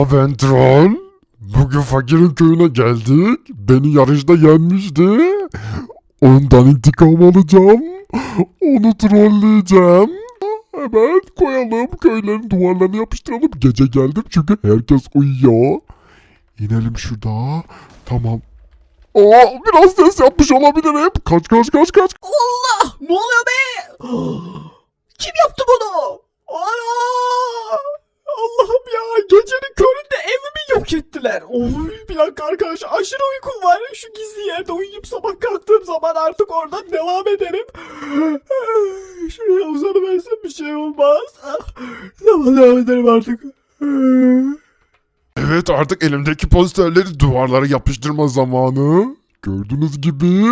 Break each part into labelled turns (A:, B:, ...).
A: Ben Troll. Bugün fakirin köyüne geldik. Beni yarışta yenmişti. Ondan intikam alacağım. Onu trolleyeceğim. Hemen koyalım. Köylerin duvarlarını yapıştıralım. Gece geldim çünkü herkes uyuyor. İnelim şurada. Tamam. Aa, biraz ses yapmış olabilirim. Kaç kaç kaç kaç.
B: Allah! Ne oluyor be? Kim yaptı bunu? Ana! Allah'ım ya gecenin köründe evimi yok ettiler. Oy bir dakika arkadaş aşırı uykum var. Şu gizli yerde uyuyup sabah kalktığım zaman artık oradan devam ederim. Şuraya uzanıversem bir şey olmaz. Tamam devam ederim artık.
A: Evet artık elimdeki posterleri duvarlara yapıştırma zamanı. Gördüğünüz gibi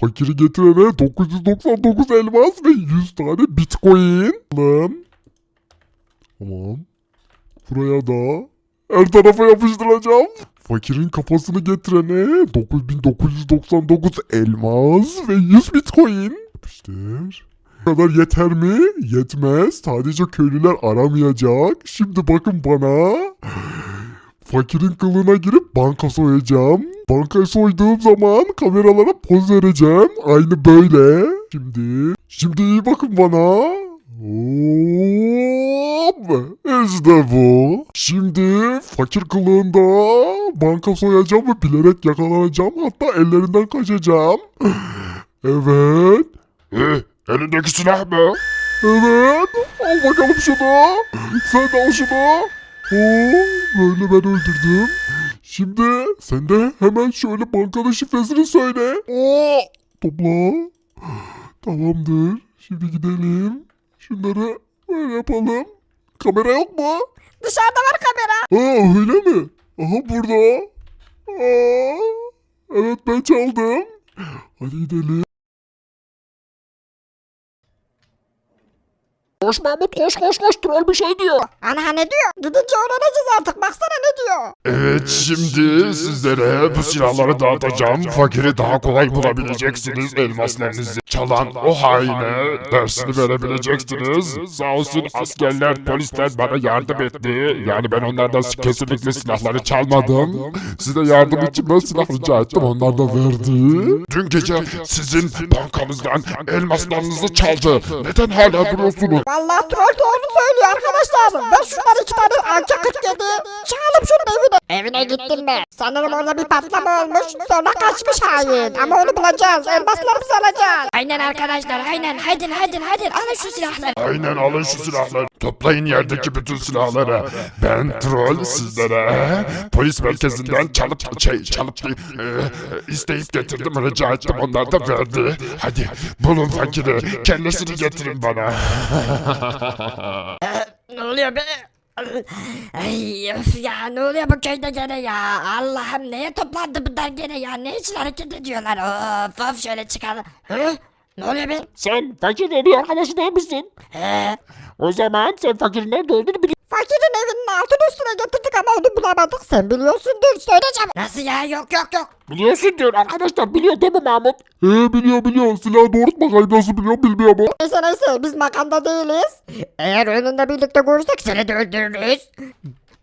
A: fakiri getirene 999 elmas ve 100 tane bitcoin. Tamam. Buraya da her tarafa yapıştıracağım. Fakirin kafasını getirene 9999 elmas ve 100 bitcoin. Yapıştır. Bu kadar yeter mi? Yetmez. Sadece köylüler aramayacak. Şimdi bakın bana. Fakirin kılığına girip banka soyacağım. Bankayı soyduğum zaman kameralara poz vereceğim. Aynı böyle. Şimdi, şimdi iyi bakın bana. Hop! İşte bu. Şimdi fakir kılığında banka soyacağım ve bilerek yakalanacağım. Hatta ellerinden kaçacağım. Evet. elindeki silah mı? Evet. Al bakalım şunu. Sen de al şunu. Oo, böyle ben öldürdüm. Şimdi sen de hemen şöyle bankanın şifresini söyle. Oo, topla. Tamamdır. Şimdi gidelim. Şunları böyle yapalım. Kamera yok mu?
C: Dışarıda var kamera.
A: Aa öyle mi? Aha burada. Aa, evet ben çaldım. Hadi gidelim.
D: Koş Mahmut koş koş koş troll bir şey diyor.
C: Ana ne diyor? Gidince öğreneceğiz artık. Baksana ne diyor.
A: Evet şimdi sizlere bu silahları dağıtacağım. Fakiri daha kolay bulabileceksiniz. Elmaslarınızı çalan o haine dersini verebileceksiniz. Sağ olsun askerler, polisler bana yardım etti. Yani ben onlardan kesinlikle silahları çalmadım. Size yardım için ben silah rica ettim. Onlar da verdi. Dün gece sizin bankanızdan elmaslarınızı çaldı. Neden hala duruyorsunuz?
C: Vallahi troll doğru söylüyor arkadaşlar. Ben şunları iki tane AK-47 çıkalım şunun evine. Evine gittin mi? Sanırım orada bir patlama olmuş. Sonra kaçmış hain. Ama onu bulacağız. Elmaslarımızı alacağız.
E: Aynen arkadaşlar aynen hadi hadi hadi alın şu silahları.
A: Aynen alın şu silahları. Toplayın yerdeki bütün silahları. Ben troll sizlere polis merkezinden çalıp şey çalıp e, isteyip getirdim rica ettim onlar da verdi. Hadi bulun fakiri kellesini getirin bana.
E: Ne oluyor be? Ay öf ya ne oluyor bu köyde gene ya? Allah'ım neye toplandı bunlar gene ya? Ne için hareket ediyorlar? Of of şöyle çıkalım. Hı? Ne oluyor be?
D: Sen fakir en iyi arkadaşı değil misin?
E: He?
D: O zaman sen fakirin nerede olduğunu biliyorsun.
C: Fakirin evinin altını üstüne getirdik ama onu bulamadık. Sen biliyorsundur. Söyle çabuk.
E: Nasıl ya? Yok yok yok.
D: Biliyorsun diyor arkadaşlar biliyor değil mi Mahmut?
A: He biliyor biliyor silahı doğrultma bakayım nasıl biliyor bilmiyor mu?
C: Neyse neyse biz makanda değiliz. Eğer önünde birlikte görürsek seni de öldürürüz.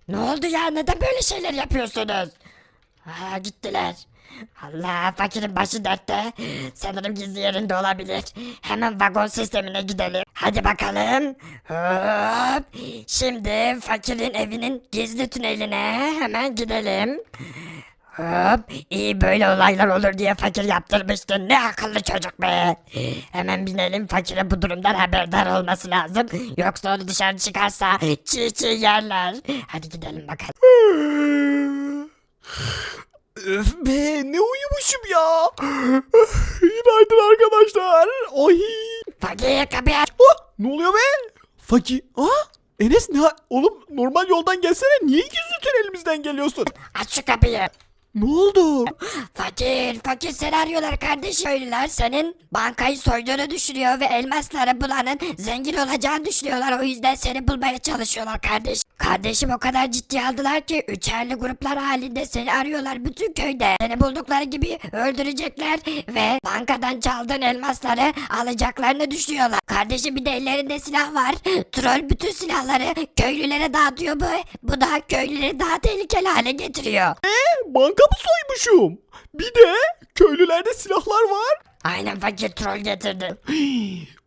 E: Ne oldu ya? Neden böyle şeyler yapıyorsunuz? Ha gittiler. Allah fakirin başı dertte. Sanırım gizli yerinde olabilir. Hemen vagon sistemine gidelim. Hadi bakalım. Hop. Şimdi fakirin evinin gizli tüneline hemen gidelim. Hop. İyi böyle olaylar olur diye fakir yaptırmıştın. Ne akıllı çocuk be. Hemen binelim fakire bu durumdan haberdar olması lazım. Yoksa onu dışarı çıkarsa çiğ çiğ yerler. Hadi gidelim bakalım.
B: Öf be ne uyumuşum ya. Günaydın arkadaşlar. Oy.
E: Fakir kapıyı aç.
B: Oh, ne oluyor be? Fakir. Aa, Enes ne? Oğlum normal yoldan gelsene. Niye gizli tünelimizden geliyorsun?
E: Aç şu kapıyı.
B: Ne oldu?
E: Fakir, fakir seni arıyorlar kardeşim. Köylüler senin bankayı soyduğunu düşünüyor ve elmasları bulanın zengin olacağını düşünüyorlar. O yüzden seni bulmaya çalışıyorlar kardeşim. Kardeşim o kadar ciddiye aldılar ki üçerli gruplar halinde seni arıyorlar bütün köyde. Seni buldukları gibi öldürecekler ve bankadan çaldığın elmasları alacaklarını düşünüyorlar. Kardeşim bir de ellerinde silah var. Troll bütün silahları köylülere dağıtıyor bu. Bu da köylüleri daha tehlikeli hale getiriyor.
B: Banka mı soymuşum? Bir de köylülerde silahlar var.
E: Aynen fakir troll getirdi.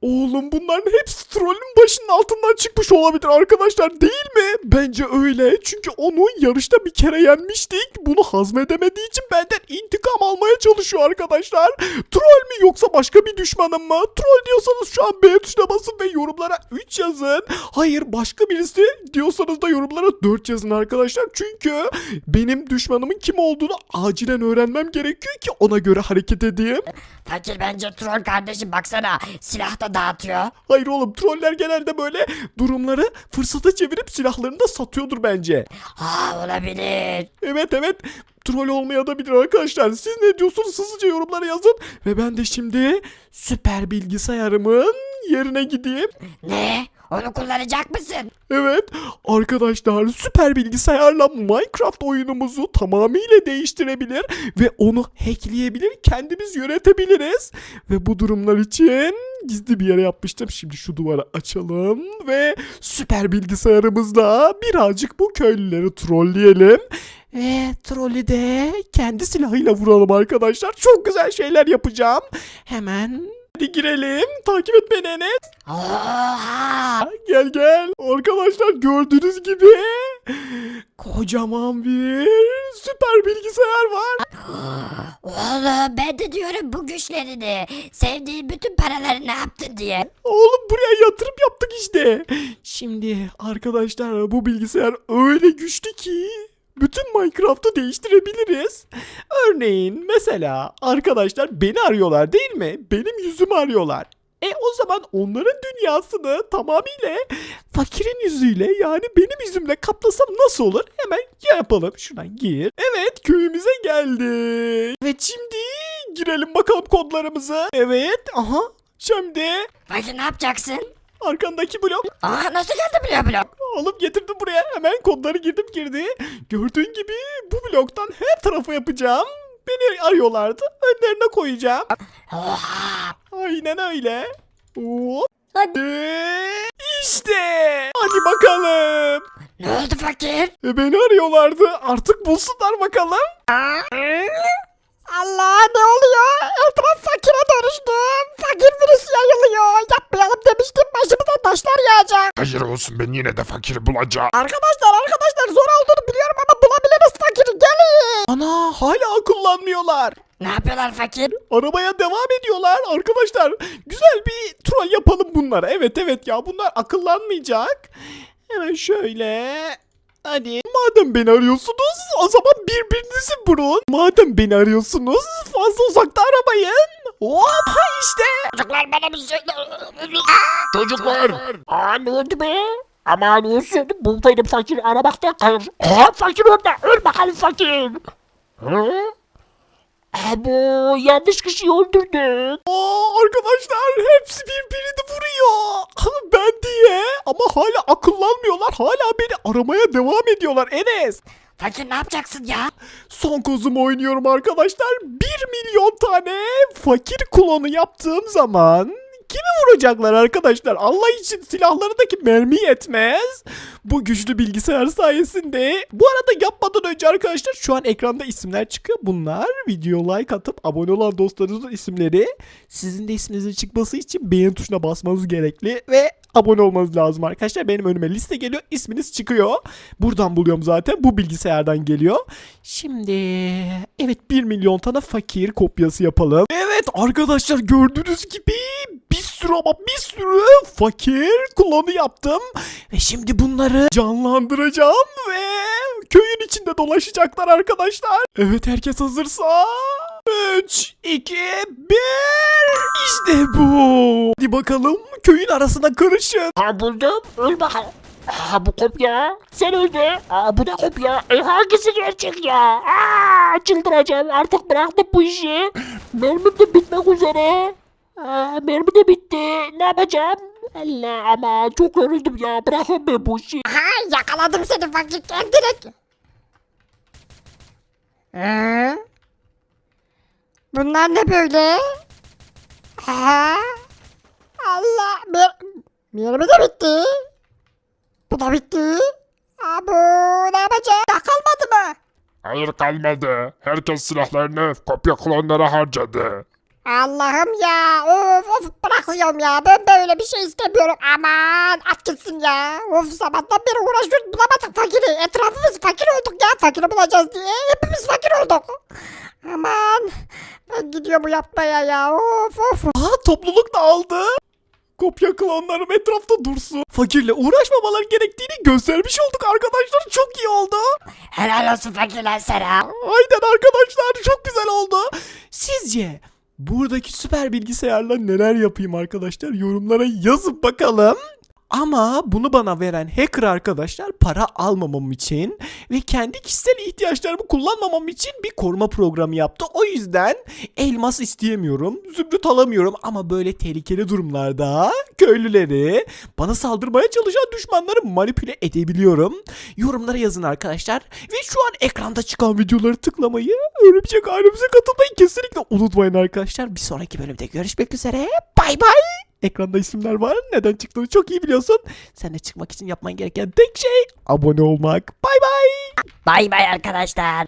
B: Oğlum bunların hepsi trollün başının altından çıkmış olabilir arkadaşlar değil mi? Bence öyle. Çünkü onu yarışta bir kere yenmiştik. Bunu hazmedemediği için benden intikam almaya çalışıyor arkadaşlar. Troll mü yoksa başka bir düşmanım mı? Troll diyorsanız şu an B tuşuna basın ve yorumlara 3 yazın. Hayır başka birisi diyorsanız da yorumlara 4 yazın arkadaşlar. Çünkü benim düşmanımın kim olduğunu acilen öğrenmem gerekiyor ki ona göre hareket edeyim.
E: Fakir bence troll kardeşim baksana silah da dağıtıyor.
B: Hayır oğlum troller genelde böyle durumları fırsata çevirip silahlarını da satıyordur bence.
E: Ha olabilir.
B: Evet evet troll olmayabilir arkadaşlar. Siz ne diyorsunuz hızlıca yorumlara yazın. Ve ben de şimdi süper bilgisayarımın yerine gideyim.
E: Ne? Onu kullanacak mısın?
B: Evet arkadaşlar süper bilgisayarla Minecraft oyunumuzu tamamıyla değiştirebilir ve onu hackleyebilir kendimiz yönetebiliriz. Ve bu durumlar için gizli bir yere yapmıştım. Şimdi şu duvarı açalım ve süper bilgisayarımızla birazcık bu köylüleri trolleyelim. Ve trolü de kendi silahıyla vuralım arkadaşlar. Çok güzel şeyler yapacağım. Hemen hadi girelim. Takip et beni Enes.
E: Oha!
B: Gel gel. Arkadaşlar gördüğünüz gibi kocaman bir süper bilgisayar var.
E: Oğlum ben de diyorum bu güçlerini. Sevdiğin bütün paraları ne yaptın diye.
B: Oğlum buraya yatırım yaptık işte. Şimdi arkadaşlar bu bilgisayar öyle güçlü ki bütün Minecraft'ı değiştirebiliriz. Örneğin mesela arkadaşlar beni arıyorlar değil mi? Benim yüzümü arıyorlar. E o zaman onların dünyasını tamamıyla fakirin yüzüyle yani benim yüzümle kaplasam nasıl olur? Hemen yapalım. Şuradan gir. Evet köyümüze geldik. Evet şimdi girelim bakalım kodlarımızı. Evet aha. Şimdi
E: Fakir ne yapacaksın?
B: Arkandaki blok
E: Aa nasıl geldi blok blok?
B: alıp getirdim buraya. Hemen kodları girdim girdi. Gördüğün gibi bu bloktan her tarafı yapacağım. Beni arıyorlardı. Önlerine koyacağım.
E: Oha!
B: Aynen öyle. Hop.
E: Hadi.
B: İşte. Hadi bakalım.
E: Ne oldu fakir?
B: E beni arıyorlardı. Artık bulsunlar bakalım.
C: Allah ne oluyor? Etraf fakire dönüştü. Fakir virüsü yayılıyor. Demiştim başımıza taşlar yağacak.
A: Hayır olsun ben yine de fakiri bulacağım.
C: Arkadaşlar arkadaşlar zor olduğunu biliyorum ama bulabiliriz fakiri gelin.
B: Ana hala akıllanmıyorlar.
E: Ne yapıyorlar fakir?
B: Arabaya devam ediyorlar arkadaşlar. Güzel bir troll yapalım bunlara. Evet evet ya bunlar akıllanmayacak. Hemen şöyle. Hadi. Madem beni arıyorsunuz o zaman birbirinizi vurun. Madem beni arıyorsunuz fazla uzakta aramayın. Hop işte.
E: Çocuklar bana bir şey...
A: Çocuklar.
D: Aa ne oldu be? Ama ne olsun? Buradaydım fakir aramaktan kalır. Aa fakir orada. Öl bakalım fakir. Hı? Abo yanlış kişiyi öldürdün.
B: Aa, arkadaşlar hepsi birbirini vuruyor. Ben diye ama hala akıllanmıyorlar. Hala beni aramaya devam ediyorlar Enes.
E: Fakir ne yapacaksın ya?
B: Son kozumu oynuyorum arkadaşlar. 1 milyon tane fakir klonu yaptığım zaman kimi vuracaklar arkadaşlar? Allah için silahlarındaki mermi yetmez. Bu güçlü bilgisayar sayesinde. Bu arada yapmadan önce arkadaşlar şu an ekranda isimler çıkıyor. Bunlar video like atıp abone olan dostlarınızın isimleri. Sizin de isminizin çıkması için beğen tuşuna basmanız gerekli ve abone olmanız lazım arkadaşlar. Benim önüme liste geliyor. isminiz çıkıyor. Buradan buluyorum zaten. Bu bilgisayardan geliyor. Şimdi evet 1 milyon tane fakir kopyası yapalım. Evet arkadaşlar gördüğünüz gibi bir sürü ama bir sürü fakir klonu yaptım. Ve şimdi bunları canlandıracağım ve köyün içinde dolaşacaklar arkadaşlar. Evet herkes hazırsa 3, 2, 1 İşte bu. Hadi bakalım köyün arasına karışın.
D: Ha buldum. Öl bakalım. Aa bu kopya. Sen öldü. Aa bu da kopya. E hangisi gerçek ya? Aa! çıldıracağım artık bıraktım bu işi. Mermim de bitmek üzere. Aa, mermi de bitti. Ne yapacağım? Allah ama çok yoruldum ya. Bırakın ben bu işi.
C: Ha yakaladım seni fakir gel direkt. Ee? Bunlar ne böyle? Ha? Allah mer mermi de bitti. Bu da bitti. Abo ne yapacağız? Kalmadı mı?
A: Hayır kalmadı. Herkes silahlarını kopya klonlara harcadı.
C: Allah'ım ya of of bırakıyorum ya. Ben böyle bir şey istemiyorum. Aman at gitsin ya. Of sabahtan beri uğraşıyoruz bulamadık fakiri. Etrafımız fakir olduk ya. Fakiri bulacağız diye hepimiz fakir olduk. Aman ben gidiyorum yapmaya ya. Of of.
B: Aa topluluk dağıldı. Kopya klonlarım etrafta dursun. Fakirle uğraşmamaları gerektiğini göstermiş olduk arkadaşlar. Çok iyi oldu.
E: Helal olsun fakirler sana.
B: Aynen arkadaşlar çok güzel oldu. Sizce buradaki süper bilgisayarla neler yapayım arkadaşlar? Yorumlara yazın bakalım. Ama bunu bana veren hacker arkadaşlar para almamam için ve kendi kişisel ihtiyaçlarımı kullanmamam için bir koruma programı yaptı. O yüzden elmas isteyemiyorum, zümrüt alamıyorum ama böyle tehlikeli durumlarda köylüleri, bana saldırmaya çalışan düşmanları manipüle edebiliyorum. Yorumlara yazın arkadaşlar ve şu an ekranda çıkan videoları tıklamayı, örümcek ailemize katılmayı kesinlikle unutmayın arkadaşlar. Bir sonraki bölümde görüşmek üzere. Bay bay. Ekranda isimler var. Neden çıktığını çok iyi biliyorsun. Sen de çıkmak için yapman gereken tek şey abone olmak. Bay bay.
E: Bay bay arkadaşlar.